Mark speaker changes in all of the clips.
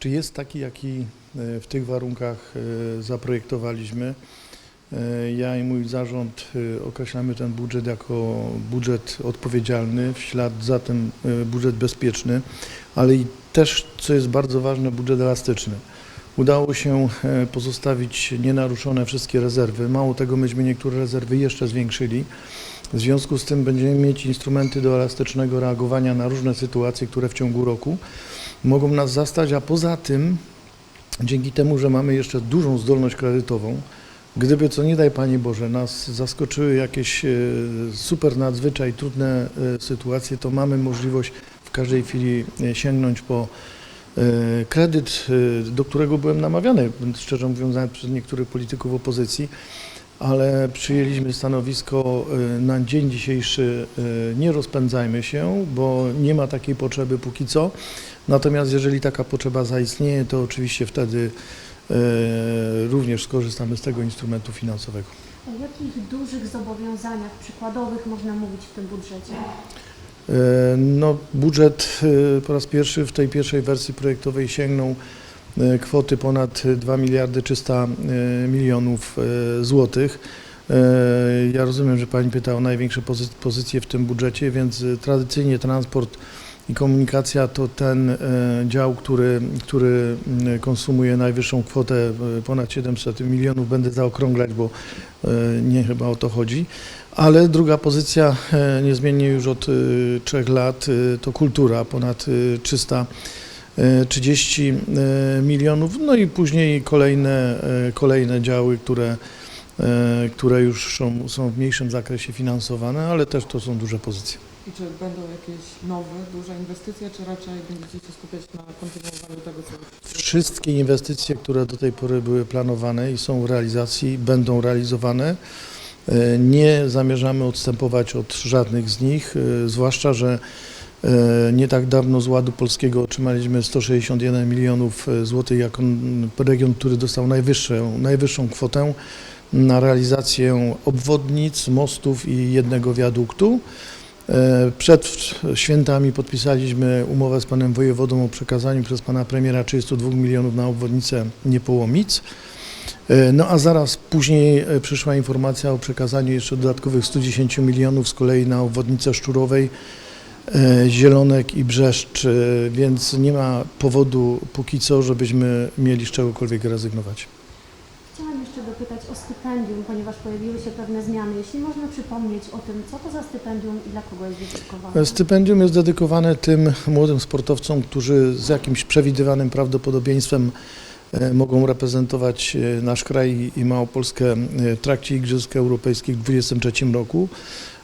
Speaker 1: czy jest taki, jaki e, w tych warunkach e, zaprojektowaliśmy. E, Ja i mój zarząd określamy ten budżet jako budżet odpowiedzialny, w ślad za tym budżet bezpieczny, ale i też, co jest bardzo ważne, budżet elastyczny. Udało się pozostawić nienaruszone wszystkie rezerwy. Mało tego, myśmy niektóre rezerwy jeszcze zwiększyli. W związku z tym będziemy mieć instrumenty do elastycznego reagowania na różne sytuacje, które w ciągu roku mogą nas zastać, a poza tym, dzięki temu, że mamy jeszcze dużą zdolność kredytową, gdyby, co nie daj Panie Boże, nas zaskoczyły jakieś e, super nadzwyczaj trudne e, sytuacje, to mamy możliwość w każdej chwili e, sięgnąć po kredyt, do którego byłem namawiany, szczerze mówiąc, nawet przez niektórych polityków opozycji, ale przyjęliśmy stanowisko e, na dzień dzisiejszy, e, nie rozpędzajmy się, bo nie ma takiej potrzeby póki co. Natomiast jeżeli taka potrzeba zaistnieje, to oczywiście wtedy e, również skorzystamy z tego instrumentu finansowego.
Speaker 2: O jakich dużych zobowiązaniach przykładowych można mówić w tym budżecie?
Speaker 1: No, budżet po raz pierwszy w tej pierwszej wersji projektowej sięgnął E, kwoty ponad 2 miliardy 300 e, milionów e, złotych. Ja rozumiem, że Pani pyta o największe pozycje w tym budżecie, więc tradycyjnie transport i komunikacja to ten dział, który, który mm, konsumuje najwyższą kwotę, ponad 700 milionów, będę zaokrąglać, bo nie chyba o to chodzi. Ale druga pozycja, niezmiennie już od trzech lat, to kultura, ponad 300 milionów E, 30 e, milionów, no i później kolejne, e, kolejne działy, które, które już są, są w mniejszym zakresie finansowane, ale też to są duże pozycje.
Speaker 3: I czy będą jakieś nowe, duże inwestycje, czy raczej będziecie się skupiać na kontynuowaniu tego, co...
Speaker 1: Wszystkie inwestycje, które do tej pory były planowane i są w realizacji, będą realizowane. Nie zamierzamy odstępować od żadnych z nich, zwłaszcza, że nie tak dawno z Ładu Polskiego otrzymaliśmy 161 milionów e, złotych jako region, który dostał najwyższą, najwyższą kwotę na realizację obwodnic, mostów i jednego wiaduktu. E, Przed świętami podpisaliśmy umowę z panem wojewodą o przekazaniu przez pana premiera 32 milionów na obwodnicę Niepołomic. E, No a zaraz później e, przyszła informacja o przekazaniu jeszcze dodatkowych 110 milionów z kolei na obwodnicę Szczurowej, e, Zielonek i Brzeszcz, e, więc nie ma powodu póki co, żebyśmy mieli z czegokolwiek rezygnować.
Speaker 2: Chciałam jeszcze dopytać o stypendium, ponieważ pojawiły się pewne zmiany. Jeśli można przypomnieć o tym, co to za stypendium i dla kogo jest dedykowane?
Speaker 1: Stypendium jest dedykowane tym młodym sportowcom, którzy z jakimś przewidywanym prawdopodobieństwem e, mogą reprezentować e, nasz kraj i Małopolskę e, w trakcie Igrzysk Europejskich w 2023 roku.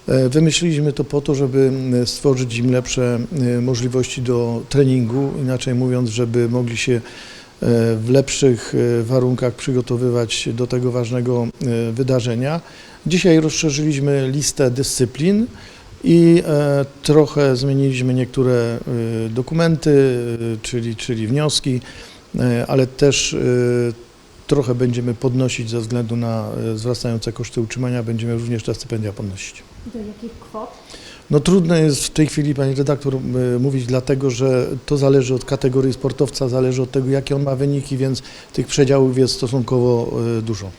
Speaker 1: E, Wymyśliliśmy to po to, żeby stworzyć im lepsze możliwości do treningu, inaczej mówiąc, żeby mogli się e, w lepszych e, warunkach przygotowywać do tego ważnego wydarzenia. Dzisiaj rozszerzyliśmy listę dyscyplin i trochę zmieniliśmy niektóre dokumenty, czyli, czyli wnioski, ale też trochę będziemy podnosić ze względu na e, wzrastające koszty utrzymania, będziemy również te stypendia podnosić.
Speaker 2: Do jakich kwot?
Speaker 1: No trudno jest w tej chwili, pani redaktor, e, mówić, dlatego że to zależy od kategorii sportowca, zależy od tego, jakie on ma wyniki, więc tych przedziałów jest stosunkowo e, dużo.